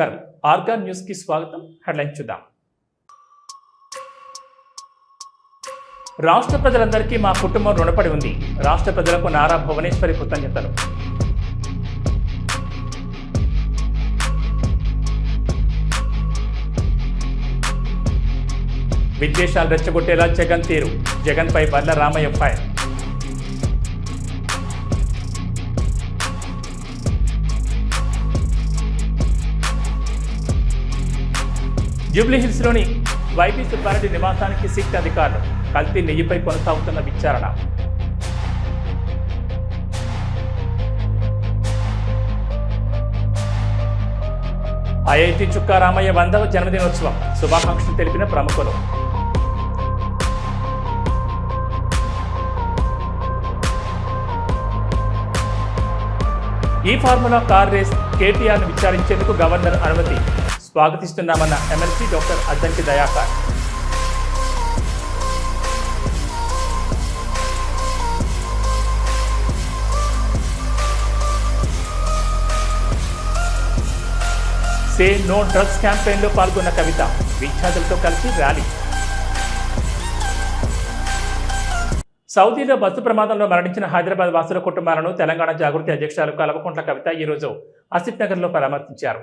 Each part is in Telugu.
నమస్కారం. ఆర్గాన్ న్యూస్కి స్వాగతం. హెడ్లైన్ చూద్దాం. రాష్ట్ర ప్రజలందరికీ మా కుటుంబం రుణపడి ఉంది. రాష్ట్ర ప్రజలకు నారా భువనేశ్వరి కృతజ్ఞతలు. విద్వేషాలు రెచ్చగొట్టేలా జగన్ తీరు. జగన్ పై వర్ల రామయ్య ఫైర్. జూబ్లీహిల్స్లోని వైపీ సుబ్బారెడ్డి నివాసానికి సిట్ అధికారులు కల్తీ నెయ్యిపై కొనసాగుతున్న విచారణ. ఐఐటి చుక్కా రామయ్య వందవ జన్మదినోత్సవం శుభాకాంక్షలు తెలిపిన ప్రముఖులు. ఈ ఫార్ములా కార్ రేస్ కేటీఆర్ను విచారించేందుకు గవర్నర్ అనుమతి. స్వాగతిస్తున్నామన్న MLC doctor Addanki Dayakar. Say no drugs క్యాంపెయిన్లో పాల్గొన్న కవిత విద్యార్థులతో కలిసి ర్యాలీ. సౌదీలో బస్సు ప్రమాదంలో మరణించిన హైదరాబాద్ వాసుల కుటుంబాలను తెలంగాణ జాగృతి అధ్యక్షురాలు కలవకుంట్ల కవిత ఈ రోజు ఆసిఫ్ నగర్లో పరామర్శించారు.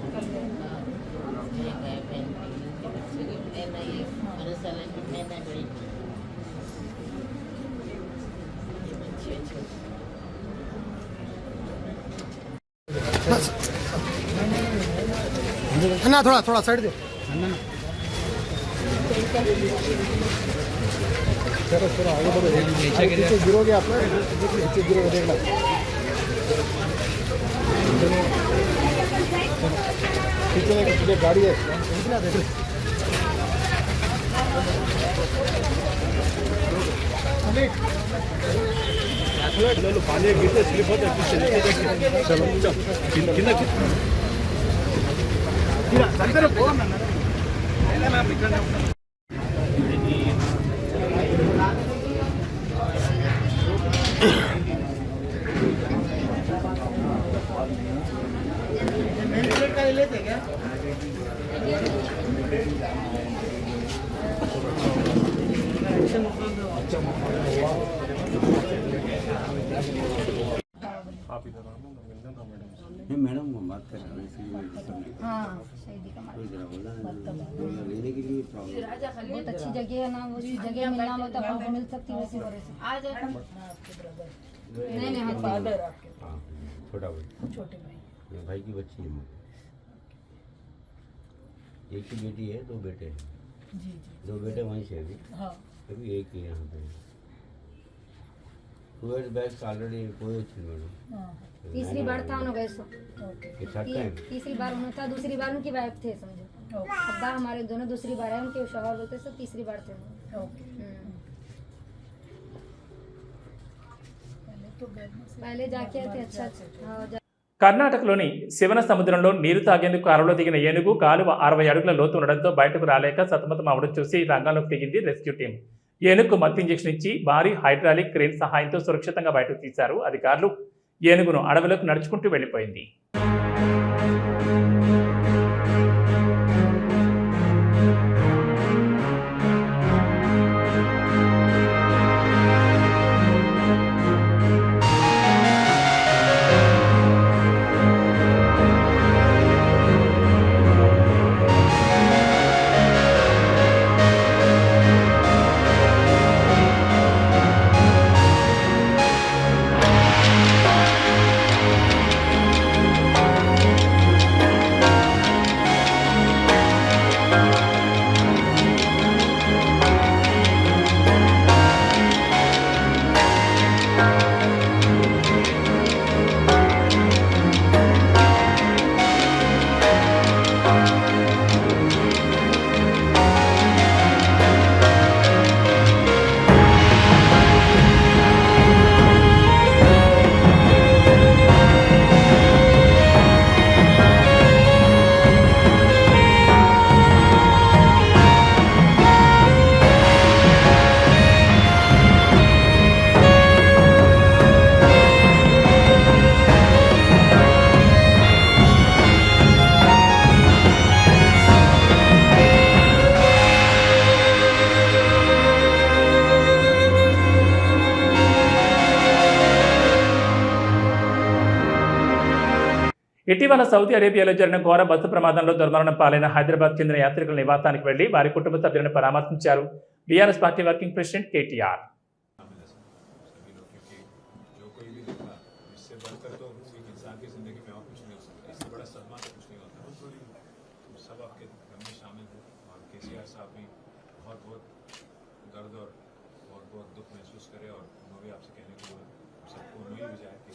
ना थोड़ा थोड़ा साइड दो। खींचने की तुझे गाड़ी है चलो पानी गिरते स्लिप होता है चलो कितना कितना हैं। इसीलिए हाँ शहीदी का के लिए प्रॉब्लम बहुत अच्छी जगह है ना वो जगह मिलना है हमको मिल सकती है वैसे नहीं नहीं हम फादर हाँ छोटा भाई। छोटे भाई भाई की बच्ची है। एक ही बेटी है दो बेटे हैं। जी जी। दो बेटे वहीं से अभी। हाँ। अभी एक ही यहाँ पे। टू इयर्स बैक ऑलरेडी कोई अच्छी मैडम हाँ तीसरी बार था उन्होंने गए सो ओके ये थर्ड ती, टाइम तीसरी बार उन्होंने था दूसरी बार उनकी वाइफ थे समझो अब्बा हमारे दोनों दूसरी बार है उनके शोहर बोलते सब तीसरी बार थे ओके पहले जाके आए थे अच्छा अच्छा हाँ जा- కర్ణాటకలోని శివన సముద్రంలో నీరు తాగేందుకు కాలువలో దిగిన ఏనుగు కాలువ అరవై అడుగుల లోతు ఉండడంతో బయటకు రాలేక సతమతం అవడం చూసి రంగంలోకి దిగింది రెస్క్యూ టీం ఏనుగుకు మత్తు ఇంజెక్షన్ ఇచ్చి భారీ హైడ్రాలిక్ క్రేన్ సహాయంతో సురక్షితంగా బయటకు తీశారు అధికారులు. ఏనుగును అడవిలోకి నడుచుకుంటూ వెళ్ళిపోయింది ఇటీవల సౌదీ అరేబియాలో జరిగిన ఘోర బస్సు ప్రమాదంలో దుర్మరణం పాలైన హైదరాబాద్ చెందిన యాత్రికుల నివాసానికి వెళ్లి వారి కుటుంబ సభ్యులను పరామర్శించారు BRS party working president KTR जो कोई भी देखा इससे बढ़कर तो एक इंसान की जिंदगी में और कुछ नहीं हो सकता इससे बड़ा सदमा तो कुछ नहीं होता हम सब आपके गम में शामिल हैं और के सी आर साहब भी बहुत बहुत दर्द और बहुत बहुत दुख महसूस करे और उन्होंने भी आपसे कहने को बोला सबको उन्हीं भी जाए के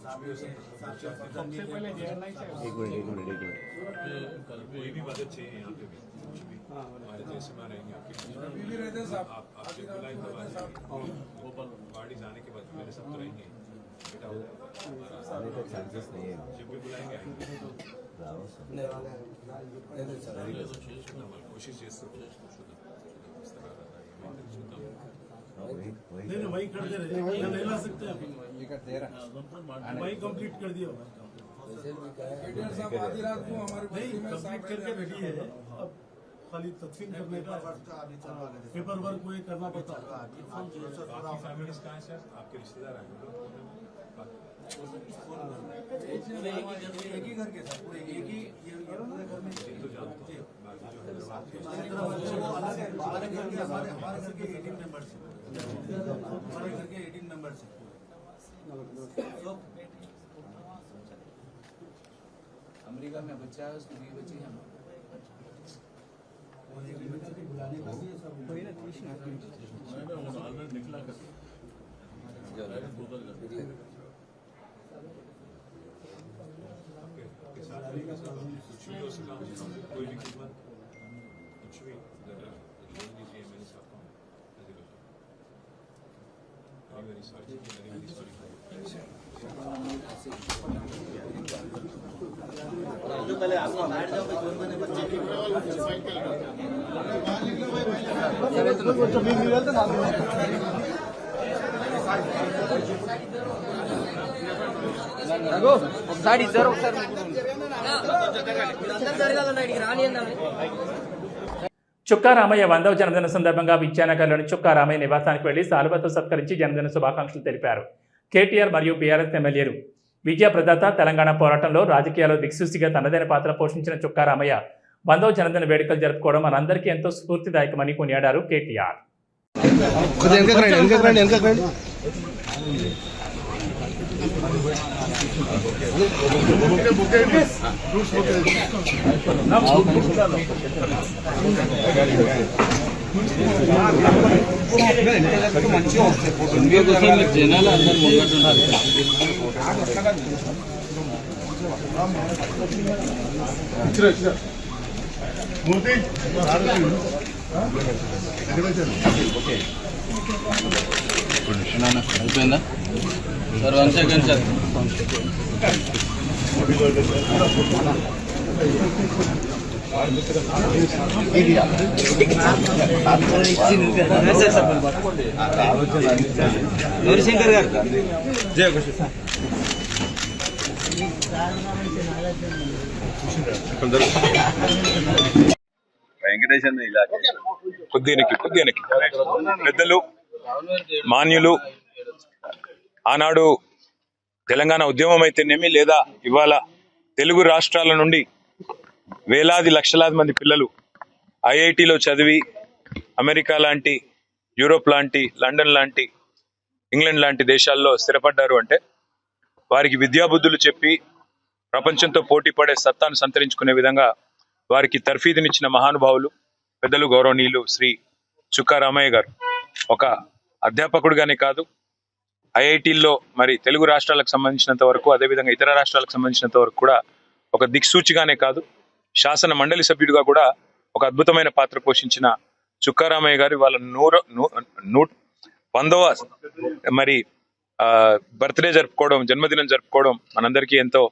सबसे पहले एक मिनट एक मिनट एक मिनट कोई भी मदद चाहिए यहाँ पे हमारे जैसे में रहेंगे आपके पार्टी जाने के बाद मेरे सब तो रहेंगे आने का चांसेस नहीं है। जब भी बुलाएँगे कोशिश जैसे नहीं वही कर दे रहे नहीं ला सकते ये कर दे रहा हाँ, वही कंप्लीट कर दिया साहब आधी रात को हमारे कंप्लीट करके बैठी है। अब खाली तकसीम करने का पेपर वर्क तो हाँ, वही करना पड़ता है। हाँ, आपके रिश्तेदार एक ही घर के साथ पूरे एक ही तो पूरे घर में हमारे घर के एटीन मेंबर्स हैं। हमारे घर के 18 मेंबर्स तो अमेरिका में बच्चा है उसकी बीवी बच्ची है कोई भी कुछ भी very, very sorry. Very, very sorry for Raghu ఒకసారి ఇద్దరు ఒకసారి రాని అన్నా చుక్కా రామయ్య వందవ జన్మదిన సందర్భంగా విద్యానగర్లోని చుక్కా రామయ్య నివాసానికి వెళ్ళి సాలువతో సత్కరించి జన్మదిన శుభాకాంక్షలు తెలిపారు. కేటీఆర్ మరియు బీఆర్ఎస్ ఎమ్మెల్యేలు విజయ ప్రదాత తెలంగాణ పోరాటంలో రాజకీయాల్లో దిక్సూసిగా తనదైన పాత్ర పోషించిన చుక్కా రామయ్య వందవ జన్మదిన వేడుకలు జరుపుకోవడం మనందరికీ ఎంతో స్ఫూర్తిదాయకమని కొనియాడారు కేటీఆర్. కొద్దిగా వెనకకు రండి వెనకకు రండి వెనకకు రండి జనాలు అందరు ముంగట్టు అయిపోయిందా? Sir one second sir Gaurishankar గారు. జయ కృష్ణ వెంకటేశ్వర ఇలా కొద్దినకి కొద్దినకి పెద్దలు మాన్యులు ఆనాడు తెలంగాణ ఉద్యమం అయితేనేమి లేదా ఇవాళ తెలుగు రాష్ట్రాల నుండి వేలాది లక్షలాది మంది పిల్లలు ఐఐటిలో చదివి అమెరికా లాంటి యూరోప్ లాంటి లండన్ లాంటి ఇంగ్లాండ్ లాంటి దేశాల్లో స్థిరపడ్డారు అంటే వారికి విద్యాబుద్ధులు చెప్పి ప్రపంచంతో పోటీ పడే సత్తాను సంతరించుకునే విధంగా వారికి తర్ఫీదునిచ్చిన మహానుభావులు పెద్దలు గౌరవనీయులు శ్రీ చుక్కా రామయ్య గారు. ఒక అధ్యాపకుడుగానే కాదు ఐఐటీల్లో మరి తెలుగు రాష్ట్రాలకు సంబంధించినంత వరకు అదేవిధంగా ఇతర రాష్ట్రాలకు సంబంధించినంత వరకు కూడా ఒక దిక్సూచిగానే కాదు శాసన మండలి సభ్యుడిగా కూడా ఒక అద్భుతమైన పాత్ర పోషించిన చుక్కారామయ్య గారు వాళ్ళ నూర నూ- నూ వందవ మరి బర్త్డే జరుపుకోవడం జన్మదినం జరుపుకోవడం మనందరికీ ఎంతో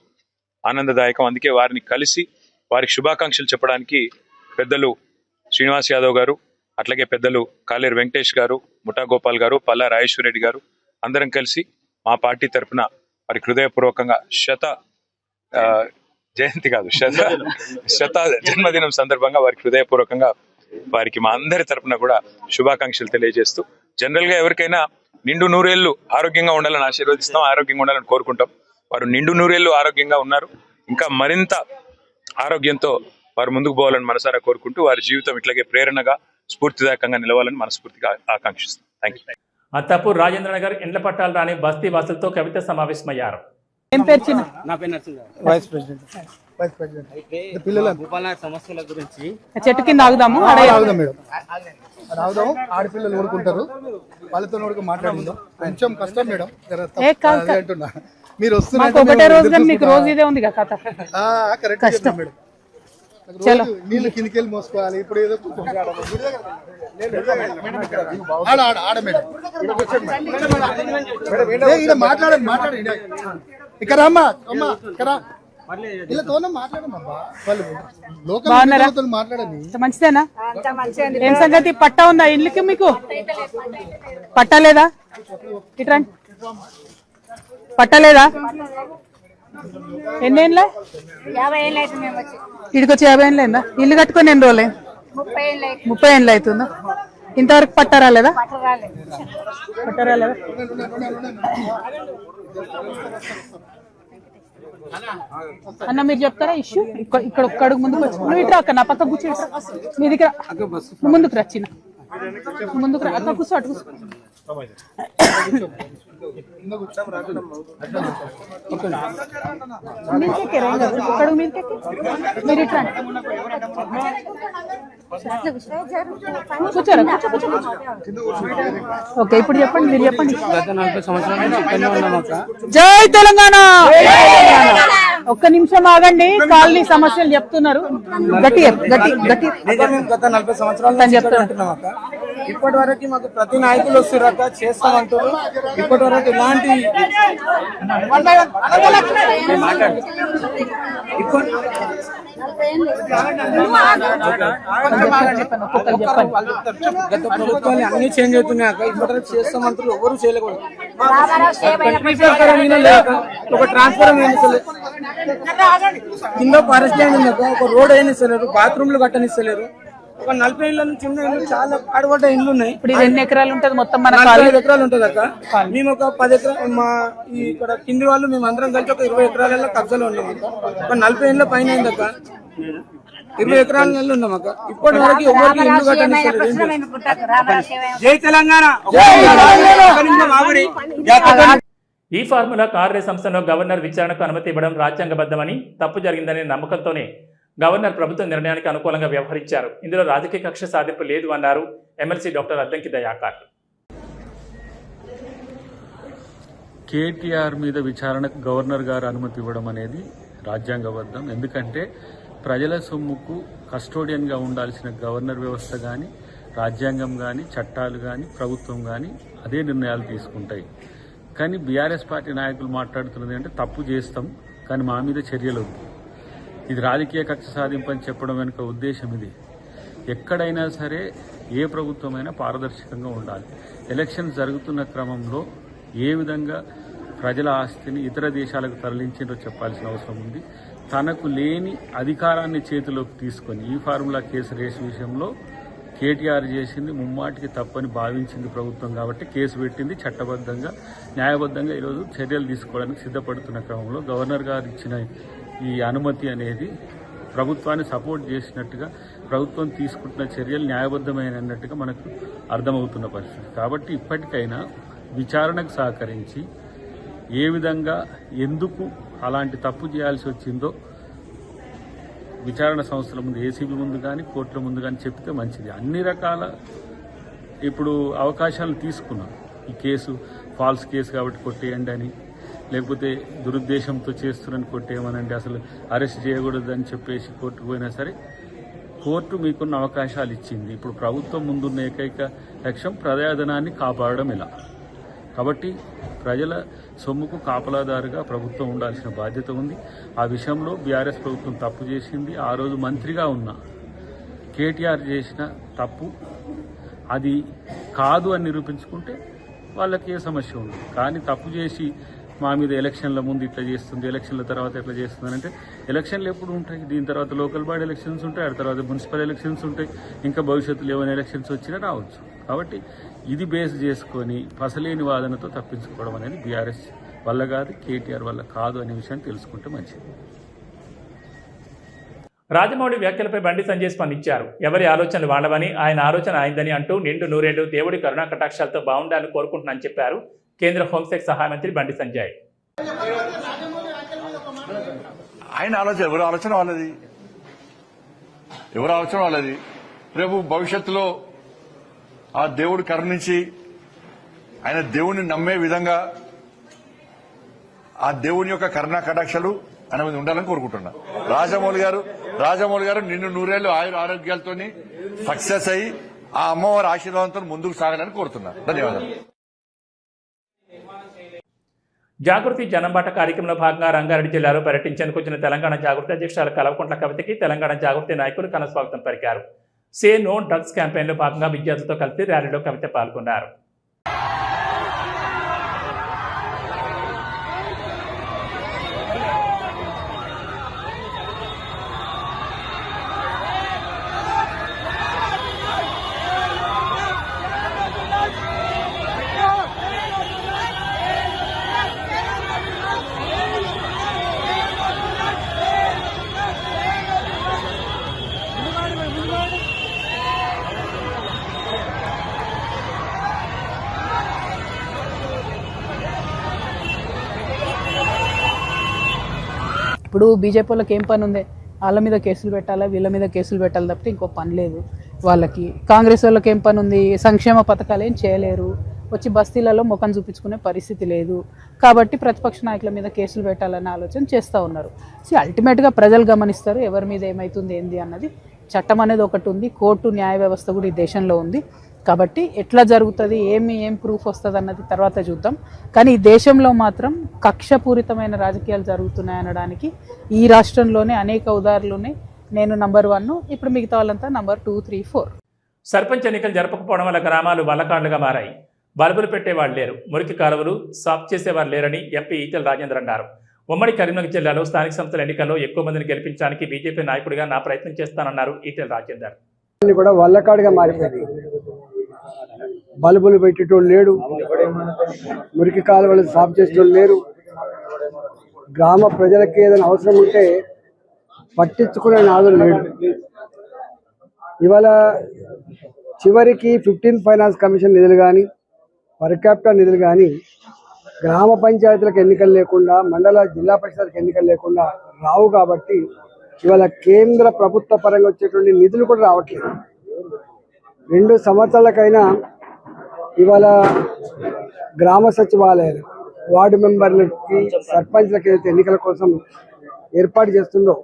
ఆనందదాయకం. అందుకే వారిని కలిసి వారికి శుభాకాంక్షలు చెప్పడానికి పెద్దలు శ్రీనివాస్ యాదవ్ గారు అట్లాగే పెద్దలు కాలేరు వెంకటేష్ గారు ముఠా గోపాల్ గారు పల్లా రాజేశ్వరరెడ్డి గారు అందరం కలిసి మా పార్టీ తరఫున వారికి హృదయపూర్వకంగా శత జయంతి కాదు శత శత జన్మదినం సందర్భంగా వారికి హృదయపూర్వకంగా వారికి మా అందరి తరపున కూడా శుభాకాంక్షలు తెలియజేస్తూ జనరల్గా ఎవరికైనా నిండు నూరేళ్ళు ఆరోగ్యంగా ఉండాలని ఆశీర్వదిస్తాం ఆరోగ్యంగా ఉండాలని కోరుకుంటాం. వారు నిండు నూరేళ్ళు ఆరోగ్యంగా ఉన్నారు. ఇంకా మరింత ఆరోగ్యంతో వారు ముందుకు పోవాలని మనసారా కోరుకుంటూ వారి జీవితం ఇట్లాగే ప్రేరణగా స్ఫూర్తిదాయకంగా నిలవాలని మనస్ఫూర్తిగా ఆకాంక్షిస్తాం థ్యాంక్ యూ అత్తాపూర్ రాజేంద్ర నగర్ ఇండ్ల పట్టాలు రాని బస్తీ వాసులతో కవిత సమావేశమయ్యారు. ఏం పేరు చిన్న? వైస్ ప్రెసిడెంట్ వైస్ ప్రెసిడెంట్ పిల్లల సమస్యల గురించి చెట్టు కింద ఆగుదాము ఆగుదాం మేడం ఆడపిల్లలు ఊరుకుంటారు. వాళ్ళతో ఊరుకు మాట్లాడిందాం కొంచెం కష్టం మేడం. అంటున్నా. మీరు ఒకటే మేము రోజు మీకు ఇదే ఉంది కదా కథ. కరెక్ట్ కష్టం. మేడం. చలో. నీళ్ళు కిందికి వెళ్ళి మోసుకోవాలి. ఇప్పుడు ఏదో మాట్లాడండి మాట్లాడండి ఇక్కడ అమ్మా అమ్మా ఇక్కడ మంచిదేనా? ఏం సంగతి? పట్టా ఉందా ఇల్లుకి మీకు? పట్టా లేదా ఇట్రా పట్టా లేదా ఎన్నేళ్ళ? యాభై ఏళ్ళు అవుతుంది మేము వచ్చి యాభై ఏళ్ళు అయిందా? ఇల్లు కట్టుకొని ఎన్ని రోజులు ముప్పై ఏళ్ళు అవుతుంది ముప్పై ఏళ్ళు అవుతుందా? ఇంతవరకు పట్టా రాలేదా? పట్టు రాలేదు. పట్టా రాలేదా? అన్న మీరు చెప్తారా ఇష్యూ? ఇక్కడ ఇక్కడ ఒక్క అడుగు ముందుకు వచ్చి నువ్వు ఇట్రా అక్క నా పక్క కూర్చో ఇట్రా మీ దగ్గర ముందుకు రా చిన్న. నువ్వు ముందుకు రా. అక్క కూర్చో అటు కూర్చో. మీదకెక్కారా ఏం కాదు ఒక్క అడుగు మీదకెక్కి మీరు ఇట్రా కూర్చోరా కూర్చో కూర్చో కూర్చో. ఓకే ఇప్పుడు చెప్పండి మీరు చెప్పండి. జై తెలంగాణ! ఒక్క నిమిషం ఆగండి కాలనీ సమస్యలు చెప్తున్నారు. గట్టి గట్టి. గట్టి గత నలభై సంవత్సరాల తను చెప్తాను ఉంటున్నాం అక్క. ఇప్పటి వరకు మాకు ప్రతి నాయకులు వస్తారక్క చేస్తామంటారు ఇప్పటి వరకు ఇలాంటి గత ప్రభుత్వాలు అన్ని చేంజ్ అవుతున్నాయి అక్క. ఇప్పటి వరకు చేస్తామంటారు ఎవరు చేయలేకూడదు ఒక ట్రాన్స్ఫర్ కింద ఫారెస్ట్ ఒక రోడ్ అయినా ఇస్తలేరు బాత్రూమ్లు కట్టనిస్తలేరు. ఒక నలభై ఇళ్ళ నుంచి ఉన్న ఇళ్ళు చాలా పాడుపడ్డ ఇళ్ళు ఉన్నాయి. ఇప్పుడు ఇది ఎన్ని ఎకరాలు ఉంటది మొత్తం మన కాలనీ? ఐదు ఎకరాలు ఉంటది అక్క. మేము ఒక పది ఎకరాలు మా ఈ ఇక్కడ కింది వాళ్ళు మేము అందరం కలిసి ఒక ఇరవై ఎకరాలలో కబ్జాలో ఉన్నాం అక్క. ఒక నలభై ఏళ్ళ పైన అయింది అక్క. ఇరవై ఎకరాల నెలలు ఉన్నాం అక్క. ఇప్పటి వరకు ఎవరికి ఇల్లు జై తెలంగాణ. ఒక్క నిమిషం ఆగుడి. ఈ ఫార్ములా కార్య సంస్థలో గవర్నర్ విచారణకు అనుమతి ఇవ్వడం రాజ్యాంగబద్ధమని తప్పు జరిగిందనే నమ్మకంతోనే గవర్నర్ ప్రభుత్వ నిర్ణయానికి అనుకూలంగా వ్యవహరించారు. ఇందులో రాజకీయ కక్ష సాధింపు లేదు అన్నారు MLC doctor Addanki Dayakar. KTR మీద విచారణకు గవర్నర్ గారు అనుమతి ఇవ్వడం అనేది రాజ్యాంగబద్ధం. ఎందుకంటే ప్రజల సొమ్ముకు కస్టోడియన్గా ఉండాల్సిన గవర్నర్ వ్యవస్థ కానీ రాజ్యాంగం కానీ చట్టాలు కానీ ప్రభుత్వం కానీ అదే నిర్ణయాలు తీసుకుంటాయి. కానీ బీఆర్ఎస్ పార్టీ నాయకులు మాట్లాడుతున్నది అంటే తప్పు చేస్తాం. కానీ మా మీద చర్యలు ఇది రాజకీయ కక్ష సాధింపని అని చెప్పడం వెనుక ఉద్దేశం ఇది. ఎక్కడైనా సరే ఏ ప్రభుత్వమైనా పారదర్శకంగా ఉండాలి. ఎలక్షన్ జరుగుతున్న క్రమంలో ఏ విధంగా ప్రజల ఆస్తిని ఇతర దేశాలకు తరలించిందో చెప్పాల్సిన అవసరం ఉంది. తనకు లేని అధికారాన్ని చేతిలోకి తీసుకొని ఈ ఫార్ములా కేసు రేసు విషయంలో కేటీఆర్ చేసింది ముమ్మాటికి తప్పని భావించింది ప్రభుత్వం కాబట్టి కేసు పెట్టింది చట్టబద్ధంగా న్యాయబద్ధంగా ఈరోజు చర్యలు తీసుకోవడానికి సిద్ధపడుతున్న క్రమంలో గవర్నర్ గారు ఇచ్చిన ఈ అనుమతి అనేది ప్రభుత్వాన్ని సపోర్ట్ చేసినట్టుగా ప్రభుత్వం తీసుకుంటున్న చర్యలు న్యాయబద్ధమైన అన్నట్టుగా మనకు అర్థమవుతున్న పరిస్థితి. కాబట్టి ఇప్పటికైనా విచారణకు సహకరించి ఏ విధంగా ఎందుకు అలాంటి తప్పు చేయాల్సి వచ్చిందో విచారణ సంస్థల ముందు ఏసీబీ ముందు కానీ కోర్టుల ముందు కానీ చెప్తే మంచిది. అన్ని రకాల ఇప్పుడు అవకాశాలు తీసుకున్నాం. ఈ కేసు ఫాల్స్ కేసు కాబట్టి కొట్టేయండి అని లేకపోతే దురుద్దేశంతో చేస్తున్నారని ఏమనండి? అసలు అరెస్ట్ చేయకూడదని చెప్పేసి కోర్టుకు పోయినా సరే కోర్టు మీకున్న అవకాశాలు ఇచ్చింది. ఇప్పుడు ప్రభుత్వం ముందున్న ఏకైక లక్ష్యం ప్రజాధనాన్ని కాపాడడం ఇలా కాబట్టి ప్రజల సొమ్ముకు కాపలాదారుగా ప్రభుత్వం ఉండాల్సిన బాధ్యత ఉంది. ఆ విషయంలో బీఆర్ఎస్ ప్రభుత్వం తప్పు చేసింది. ఆ రోజు మంత్రిగా ఉన్న కేటీఆర్ చేసిన తప్పు అది కాదు అని నిరూపించుకుంటే వాళ్ళకి ఏ సమస్య ఉంది కానీ తప్పు చేసి మా మీద ఎలక్షన్ల ముందు ఇట్లా చేస్తుంది ఎలక్షన్ల తర్వాత ఎట్లా చేస్తుంది అంటే ఎలక్షన్లు ఎప్పుడు ఉంటాయి? దీని తర్వాత లోకల్ బాడీ ఎలక్షన్స్ ఉంటాయి ఆ తర్వాత మున్సిపల్ ఎలక్షన్స్ ఉంటాయి ఇంకా భవిష్యత్తులో ఏమైనా ఎలక్షన్స్ వచ్చినా రావచ్చు. కాబట్టి ఇది బేస్ చేసుకొని పసలేని వాదనతో తప్పించుకోవడం అనేది బీఆర్ఎస్ వల్ల కాదు కేటీఆర్ వల్ల కాదు అనే విషయాన్ని తెలుసుకుంటే మంచిది. రాజమౌళి వ్యాఖ్యలపై బండి సంజయ్ స్పందించారు. ఎవరి ఆలోచనలు వాళ్ళవని ఆయన ఆలోచన అయిందని అంటూ నిండు నూరేళ్ళు దేవుడి కరుణా కటాక్షాలతో బాగుండాలని కోరుకుంటున్నానని చెప్పారు. కేంద్ర హోంశాఖ సహాయ మంత్రి బండి సంజయ్. ఆయన ఆలోచన ఎవరి ఆలోచన వాళ్ళది? ఎవరి ఆలోచన వాళ్ళది? రేపు భవిష్యత్తులో ఆ దేవుడు కరుణించి ఆయన దేవుడిని నమ్మే విధంగా ఆ దేవుని యొక్క కరుణా కటాక్షలు ఆయన మీద ఉండాలని కోరుకుంటున్నా. రాజమౌళి గారు రాజమౌళి గారు నిన్ను నూరేళ్ళు ఆయుర ఆరోగ్యాలతో సక్సెస్ అయ్యి ఆ అమ్మవారి ఆశీర్వాదంతో ముందుకు సాగాలని కోరుతున్నా. ధన్యవాదాలు. జాగృతి జనంబాట కార్యక్రమంలో భాగంగా రంగారెడ్డి జిల్లాలో పర్యటించేందుకు వచ్చిన తెలంగాణ జాగృతి అధ్యక్షురాలు కలవకుంట్ల కవితకి తెలంగాణ జాగృతి నాయకులు కన స్వాగతం పలికారు. సే నో డ్రగ్స్ క్యాంపెయిన్లో భాగంగా విద్యార్థులతో కలిసి ర్యాలీలో కవిత పాల్గొన్నారు. ఇప్పుడు బీజేపీ వాళ్ళకి ఏం పని ఉంది? వాళ్ళ మీద కేసులు పెట్టాలా? వీళ్ళ మీద కేసులు పెట్టాలి తప్పితే ఇంకో పని లేదు వాళ్ళకి. కాంగ్రెస్ వాళ్ళకి ఏం పని ఉంది? సంక్షేమ పథకాలు ఏం చేయలేరు. వచ్చి బస్తీలలో ముఖం చూపించుకునే పరిస్థితి లేదు. కాబట్టి ప్రతిపక్ష నాయకుల మీద కేసులు పెట్టాలనే ఆలోచన చేస్తూ ఉన్నారు. సో అల్టిమేట్గా ప్రజలు గమనిస్తారు ఎవరి మీద ఏమవుతుంది ఏంది అన్నది చట్టం అనేది ఒకటి ఉంది. కోర్టు న్యాయ వ్యవస్థ కూడా ఈ దేశంలో ఉంది. కాబట్టి ఎట్లా జరుగుతుంది ఏమి ఏం ప్రూఫ్ వస్తుంది అన్నది తర్వాత చూద్దాం. కానీ ఈ దేశంలో మాత్రం కక్షపూరితమైన రాజకీయాలు జరుగుతున్నాయి అనడానికి ఈ రాష్ట్రంలోనే అనేక ఉదాహరణలు ఉన్నాయి నేను నంబర్ వన్ ఇప్పుడు మిగతా వాళ్ళంతా number two three four sarpanch ఎన్నికలు జరపకపోవడం వల్ల గ్రామాలు వల్లకాండ్లుగా మారాయి. బల్బులు పెట్టేవాళ్ళు లేరు మురికి కాలువలు సాఫ్ చేసేవారు లేరని ఎంపీ ఈటెల రాజేందర్ అన్నారు. ఉమ్మడి కరీంనగర్ జిల్లాలో స్థానిక సంస్థల ఎన్నికల్లో ఎక్కువ మందిని గెలిపించడానికి బీజేపీ నాయకుడిగా నా ప్రయత్నం చేస్తానన్నారు ఈటెల రాజేందర్. అన్ని కూడా వల్లకాడుగా మారిపోయింది బల్బులు పెట్టేటోళ్ళు లేడు. మురికి కాలువలు సాఫ్ చేసేటోళ్ళు లేరు. గ్రామ ప్రజలకి ఏదైనా అవసరం ఉంటే పట్టించుకునే నాదులు లేడు. ఇవాళ చివరికి ఫిఫ్టీన్ ఫైనాన్స్ కమిషన్ నిధులు కానీ పర్ క్యాపిటల్ నిధులు కానీ గ్రామ పంచాయతీలకు ఎన్నికలు లేకుండా మండల జిల్లా పరిషత్లకు ఎన్నికలు లేకుండా రావు కాబట్టి ఇవాళ కేంద్ర ప్రభుత్వ పరంగా వచ్చేటువంటి నిధులు కూడా రావట్లేదు. రెండు సంవత్సరాలకైనా ఇవాళ గ్రామ సచివాలయాలు వార్డు మెంబర్లకి సర్పంచ్లకి ఏదైతే ఎన్నికల కోసం ఏర్పాటు చేస్తుందో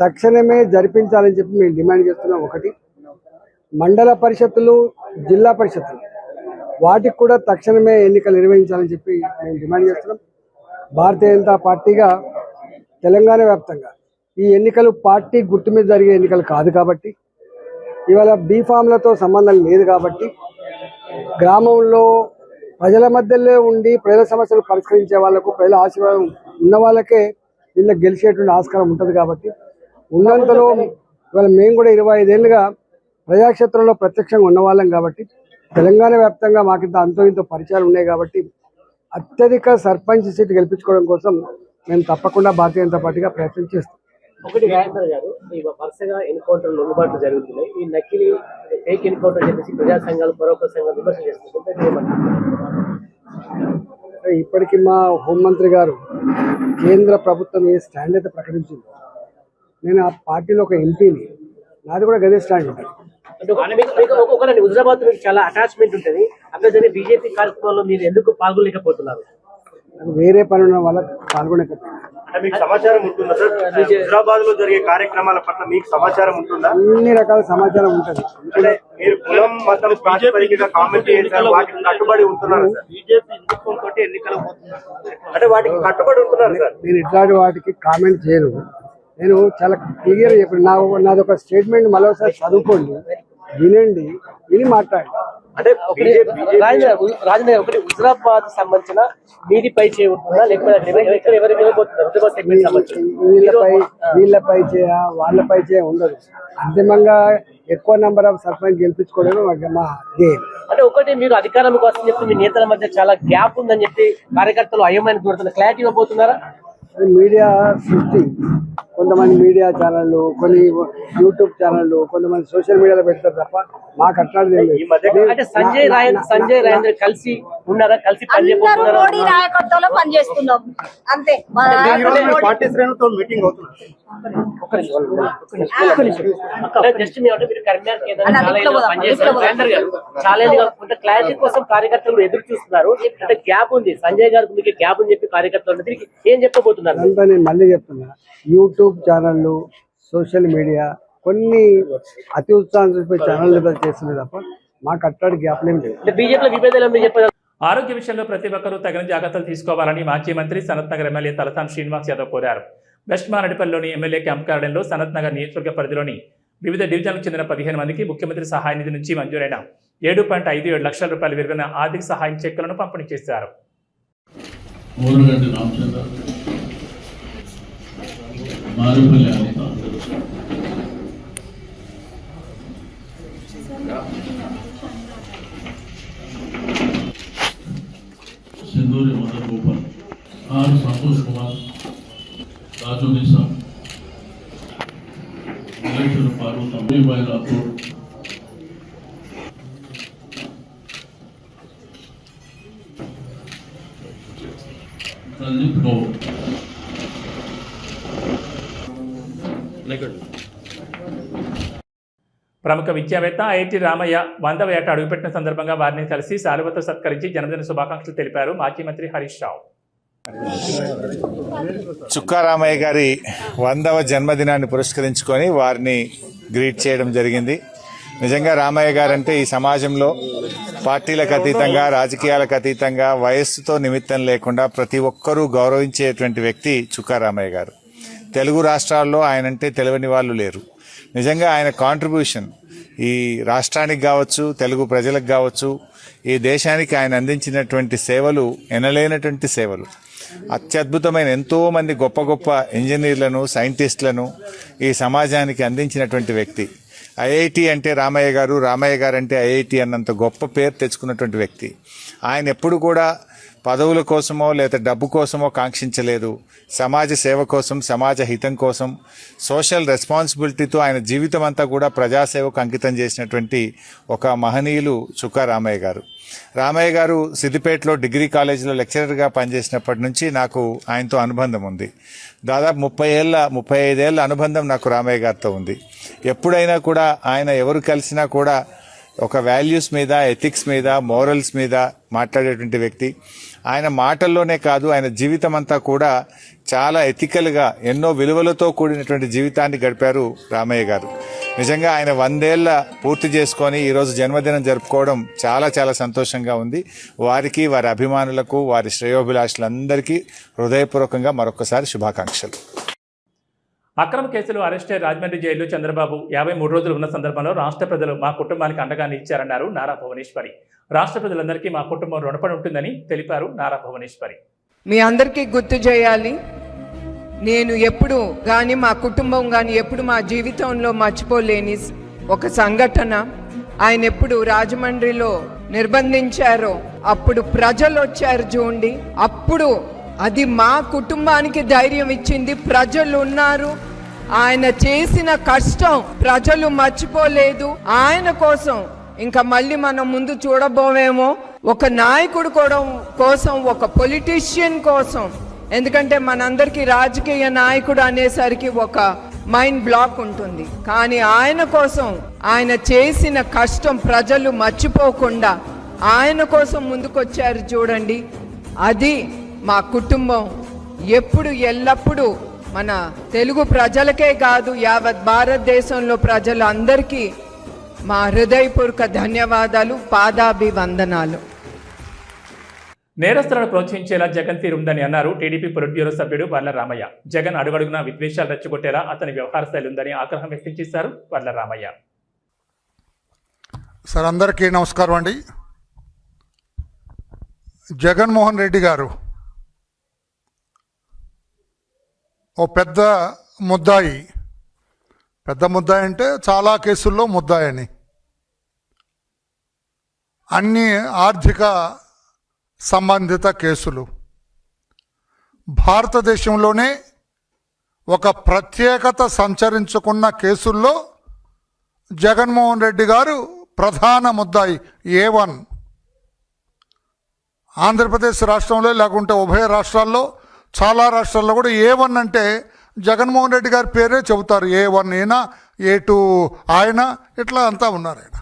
తక్షణమే జరిపించాలని చెప్పి మేము డిమాండ్ చేస్తున్నాం. ఒకటి మండల పరిషత్తులు జిల్లా పరిషత్తులు వాటికి కూడా తక్షణమే ఎన్నికలు నిర్వహించాలని చెప్పి మేము డిమాండ్ చేస్తున్నాం. భారతీయ జనతా పార్టీగా తెలంగాణ వ్యాప్తంగా ఈ ఎన్నికలు పార్టీ గుర్తు మీద జరిగే ఎన్నికలు కాదు కాబట్టి ఇవాళ బీఫామ్లతో సంబంధం లేదు కాబట్టి గ్రామంలో ప్రజల మధ్యలో ఉండి ప్రజల సమస్యలు పరిష్కరించే వాళ్ళకు ప్రజల ఆశీర్వాదం ఉన్న వాళ్ళకే వీళ్ళకి గెలిచేటువంటి ఆస్కారం ఉంటుంది కాబట్టి ఉన్నంతలో ఇవాళ మేము కూడా ఇరవై ఐదేళ్ళుగా ప్రజాక్షేత్రంలో ప్రత్యక్షంగా ఉన్నవాళ్ళం కాబట్టి తెలంగాణ వ్యాప్తంగా మాకింత అంతో ఇంతో పరిచయాలు ఉన్నాయి కాబట్టి అత్యధిక సర్పంచ్ సీట్ గెలిపించుకోవడం కోసం మేము తప్పకుండా భారతీయ జనతా పార్టీగా ప్రయత్నం చేస్తాం. ఒకటి రాజేంద్ర గారు ఈ వరుసగా ఎన్కౌంటర్ లొంగుబాట్లు జరుగుతున్నాయి. ఈ నకిలీ ఫేక్ ఎన్కౌంటర్ చెప్పేసి ప్రజా సంఘాలు మరొక సంఘాలు విమర్శ చేస్తుంటే ఇప్పటికీ మా హోంమంత్రి గారు కేంద్ర ప్రభుత్వం ఏ స్టాండ్ అయితే ప్రకటించింది నేను ఆ పార్టీలో ఒక ఎంపీని నాది కూడా గదే స్టాండ్ ఉంటుంది. హుజరాబాద్ మీకు చాలా అటాచ్మెంట్ ఉంటుంది. అక్కడ జరిగే బీజేపీ కార్యక్రమంలో మీరు ఎందుకు పాల్గొనలేకపోతున్నారు? వేరే పని ఉన్న వల్ల పాల్గొనకపోయాను. మీకు సమాచారం ఉంటుందా సార్? హైదరాబాద్లో జరిగే కార్యక్రమాల పట్ల మీకు సమాచారం ఉంటుందా? అన్ని రకాల సమాచారం ఉంటుంది. అంటే మీరు కులం మతం ప్రాతిపదికగా కామెంట్ చేశారు వాటికి కట్టుబడి ఉంటున్నారు సార్? బీజేపీ తోటి ఎన్నికలు అంటే వాటికి కట్టుబడి ఉంటున్నారు సార్? నేను ఇట్లాంటి వాటికి కామెంట్ చేయను. నేను చాలా క్లియర్ చెప్పాను. నా నాది ఒక స్టేట్మెంట్ మరోసారి చదువుకోండి వినండి విని మాట్లాడండి. అంటే రాజేంద్ర ఒకటి హుజరాబాద్ సంబంధించిన మీది పై చేయ ఉంటుందా? లేకపోతే సంబంధించిన? వీళ్ళపై వీళ్ళపై చేయ వాళ్ళపై చేయ ఉండదు. అంతిమంగా ఎక్కువ నెంబర్ ఆఫ్ సర్పంచ్ గెలిపించుకోవడమే మా- ధ్యేయం అంటే ఒకటి మీరు అధికారం కోసం చెప్పి మీ నేతల మధ్య చాలా గ్యాప్ ఉందని చెప్పి కార్యకర్తలు అయోమయం చూడుతున్నారు క్లారిటీ ఇవ్వబోతున్నారా మీడియా సృష్టి కొంతమంది మీడియా ఛానళ్ళు కొన్ని యూట్యూబ్ ఛానళ్ళు కొంతమంది సోషల్ మీడియాలో పెడతారు తప్ప మాకు అట్లాంటిది సంజయ్ రాయ్ సంజయ్ రాజేంద్ర కలిసి ఉన్నారా? కలిసి అందరూ పనిచేయబోతున్నారా మోడీ నాయకత్వంలో పనిచేస్తున్నాం అంతే. మా పార్టీ శ్రేణులతో మీటింగ్ అవుతున్నారు. జస్ట్ మీరు కొంత క్లారిటీ కోసం కార్యకర్తలు ఎదురు చూస్తున్నారు. అంటే గ్యాప్ ఉంది. సంజయ్ గారికి మీకు గ్యాప్ అని చెప్పి కార్యకర్తలు. దీనికి ఏం చెప్పబోతున్నారు? మళ్ళీ చెప్తున్నా. యూట్యూబ్ ఛానళ్ళు సోషల్ మీడియా కొన్ని అతి ఉత్సాహం చూపే ఛానళ్ళు చేస్తుంది తప్ప మాకు అట్లాంటి గ్యాప్లేం లేదు. ఆరోగ్య విషయంలో ప్రతి ఒక్కరూ తగిన జాగ్రత్తలు తీసుకోవాలని మాజీ మంత్రి సనత్ నగర్ ఎమ్మెల్యే తలసాని శ్రీనివాస్ యాదవ్ కోరారు. వెస్ట్ మారడిపల్లిలోని ఎమ్మెల్యే క్యాంప్ గార్డెన్లో సనత్ నగర్ నియోజకవర్గ పరిధిలోని వివిధ డివిజన్లకు చెందిన పదిహేను మందికి ముఖ్యమంత్రి సహాయ నిధి నుంచి మంజూరైన ఏడు పాయింట్ ఐదు ఏడు లక్షల రూపాయల విలువైన ఆర్థిక సహాయం చెక్కులను పంపిణీ చేశారు. మారుపల్లి అనిత సింధూరి మదన్ గోపాల్ ఆర్ సంతోష్ కుమార్ రాజు నిసా నిలక్షణ పార్వత అమ్మాయి రాథోడ్ ప్రముఖ విద్యావేత్త ఐఐటి రామయ్య వందవ ఏట అడుగుపెట్టిన సందర్భంగా వారిని కలిసి శాలువతో సత్కరించి జన్మదిన శుభాకాంక్షలు తెలిపారు మాజీ మంత్రి హరీష్ రావు. చుక్కారామయ్య గారి వందవ జన్మదినాన్ని పురస్కరించుకొని వారిని గ్రీట్ చేయడం జరిగింది. నిజంగా రామయ్య గారంటే ఈ సమాజంలో పార్టీలకు అతీతంగా రాజకీయాలకు అతీతంగా వయస్సుతో నిమిత్తం లేకుండా ప్రతి ఒక్కరూ గౌరవించేటువంటి వ్యక్తి చుక్కారామయ్య గారు. తెలుగు రాష్ట్రాల్లో ఆయనంటే తెలియని వాళ్ళు లేరు. నిజంగా ఆయన కాంట్రిబ్యూషన్ ఈ రాష్ట్రానికి కావచ్చు తెలుగు ప్రజలకు కావచ్చు ఈ దేశానికి ఆయన అందించినటువంటి సేవలు ఎనలేనటువంటి సేవలు. అత్యద్భుతమైన ఎంతోమంది గొప్ప గొప్ప ఇంజనీర్లను సైంటిస్టులను ఈ సమాజానికి అందించినటువంటి వ్యక్తి. ఐఐటి అంటే రామయ్య గారు రామయ్య గారు అంటే ఐఐటి అన్నంత గొప్ప పేరు తెచ్చుకున్నటువంటి వ్యక్తి. ఆయన ఎప్పుడు కూడా పదవుల కోసమో లేదా డబ్బు కోసమో కాంక్షించలేదు. సమాజ సేవ కోసం సమాజ హితం కోసం సోషల్ రెస్పాన్సిబిలిటీతో ఆయన జీవితం అంతా కూడా ప్రజాసేవకు అంకితం చేసినటువంటి ఒక మహనీయులు చుక్కా రామయ్య గారు. రామయ్య గారు సిద్దిపేటలో డిగ్రీ కాలేజీలో లెక్చరర్గా పనిచేసినప్పటి నుంచి నాకు ఆయనతో అనుబంధం ఉంది. దాదాపు ముప్పై ఏళ్ళ ముప్పై ఐదేళ్ళ అనుబంధం నాకు రామయ్య గారితో ఉంది. ఎప్పుడైనా కూడా ఆయన ఎవరు కలిసినా కూడా ఒక వాల్యూస్ మీద ఎథిక్స్ మీద మోరల్స్ మీద మాట్లాడేటువంటి వ్యక్తి. ఆయన మాటల్లోనే కాదు ఆయన జీవితం అంతా కూడా చాలా ఎథికల్గా ఎన్నో విలువలతో కూడినటువంటి జీవితాన్ని గడిపారు రామయ్య గారు. నిజంగా ఆయన వందేళ్ళ పూర్తి చేసుకొని ఈరోజు జన్మదినం జరుపుకోవడం చాలా చాలా సంతోషంగా ఉంది. వారికి వారి అభిమానులకు వారి శ్రేయోభిలాషులందరికీ హృదయపూర్వకంగా మరొకసారి శుభాకాంక్షలు. అక్రమ కేసులో అరెస్టే రాజమండ్రి జైల్లో చంద్రబాబు యాభై మూడు రోజులు ఉన్న సందర్భంలో రాష్ట్ర ప్రజలు మా కుటుంబానికి అండగా నిలిచారన్నారు నారా భువనేశ్వరి. రాష్ట్ర ప్రజలందరికీ మా కుటుంబం రుణపడి ఉంటుందని తెలిపారు నారా భువనేశ్వరి. మీ అందరికీ గుర్తు చేయాలి నేను ఎప్పుడు కానీ మా కుటుంబం కానీ ఎప్పుడు మా జీవితంలో మర్చిపోలేని ఒక సంఘటన. ఆయన ఎప్పుడు రాజమండ్రిలో నిర్బంధించారో అప్పుడు ప్రజలు వచ్చారు చూడండి అప్పుడు అది మా కుటుంబానికి ధైర్యం ఇచ్చింది. ప్రజలు ఉన్నారు. ఆయన చేసిన కష్టం ప్రజలు మర్చిపోలేదు. ఆయన కోసం ఇంకా మళ్ళీ మనం ముందు చూడబోమేమో ఒక నాయకుడు కూడా కోసం ఒక పొలిటీషియన్ కోసం. ఎందుకంటే మనందరికీ రాజకీయ నాయకుడు అనేసరికి ఒక మైండ్ బ్లాక్ ఉంటుంది. కానీ ఆయన కోసం ఆయన చేసిన కష్టం ప్రజలు మర్చిపోకుండా ఆయన కోసం ముందుకొచ్చారు చూడండి. అది మా కుటుంబం ఎప్పుడు ఎల్లప్పుడూ మన తెలుగు ప్రజలకే కాదు యావత్ భారతదేశంలో ప్రజలందరికీ మా హృదయపూర్వక ధన్యవాదాలు పాదాభివందనాలు. నేరస్తులను ప్రోత్సహించేలా జగన్ తీరు ఉందని అన్నారు టీడీపీ పొలిట్ బ్యూరో సభ్యుడు వర్ల రామయ్య. జగన్ అడుగడుగునా విద్వేషాలు రెచ్చగొట్టేలా అతని వ్యవహార శైలి ఉందని ఆగ్రహం వ్యక్తం చేశారు వర్ల రామయ్య. సార్ అందరికీ నమస్కారం అండి. జగన్మోహన్ రెడ్డి గారు ఓ పెద్ద ముద్దాయి. పెద్ద ముద్దాయి అంటే చాలా కేసుల్లో ముద్దాయి అని అన్ని ఆర్థిక సంబంధిత కేసులు. భారతదేశంలోనే ఒక ప్రత్యేకత సంచరించుకున్న కేసుల్లో జగన్మోహన్ రెడ్డి గారు ప్రధాన ముద్దాయి ఏ వన్. ఆంధ్రప్రదేశ్ రాష్ట్రంలో లేకుంటే ఉభయ రాష్ట్రాల్లో చాలా రాష్ట్రాల్లో కూడా ఏ వన్ అంటే జగన్మోహన్ రెడ్డి గారి పేరే చెబుతారు. ఏ వన్ అయినా ఏ టూ ఆయన ఇట్లా అంతా ఉన్నారు ఆయన.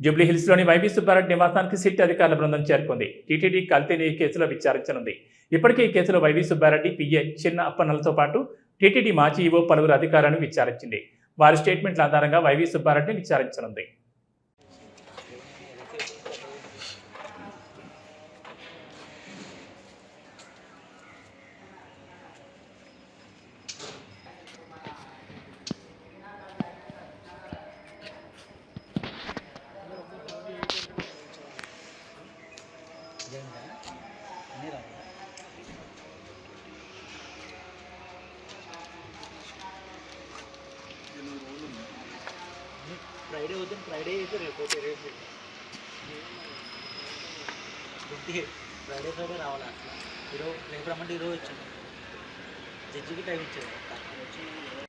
జూబ్లీ హిల్స్లోని వైవి సుబ్బారెడ్డి నివాసానికి సిట్ అధికారుల బృందం చేరుకుంది. టీటీడీ కల్తీని ఈ కేసులో విచారించనుంది. ఇప్పటికే ఈ కేసులో వైవి సుబ్బారెడ్డి పిఏ చిన్న అప్పన్నలతో పాటు టీటీడీ మాజీ ఈవో పలువురు అధికారులను విచారించింది. వారి స్టేట్మెంట్ల ఆధారంగా వైవి సుబ్బారెడ్డిని విచారించనుంది ఫ్రైడే వద్దు ఫ్రైడే అయితే రేపు అయితే రేపు గుడ్డి ఫ్రైడే ఫ్రైడే రావాలా అట్లా ఈరోజు రేపు రమ్మంటే ఈరోజు వచ్చింది జడ్జికి టైం ఇచ్చారు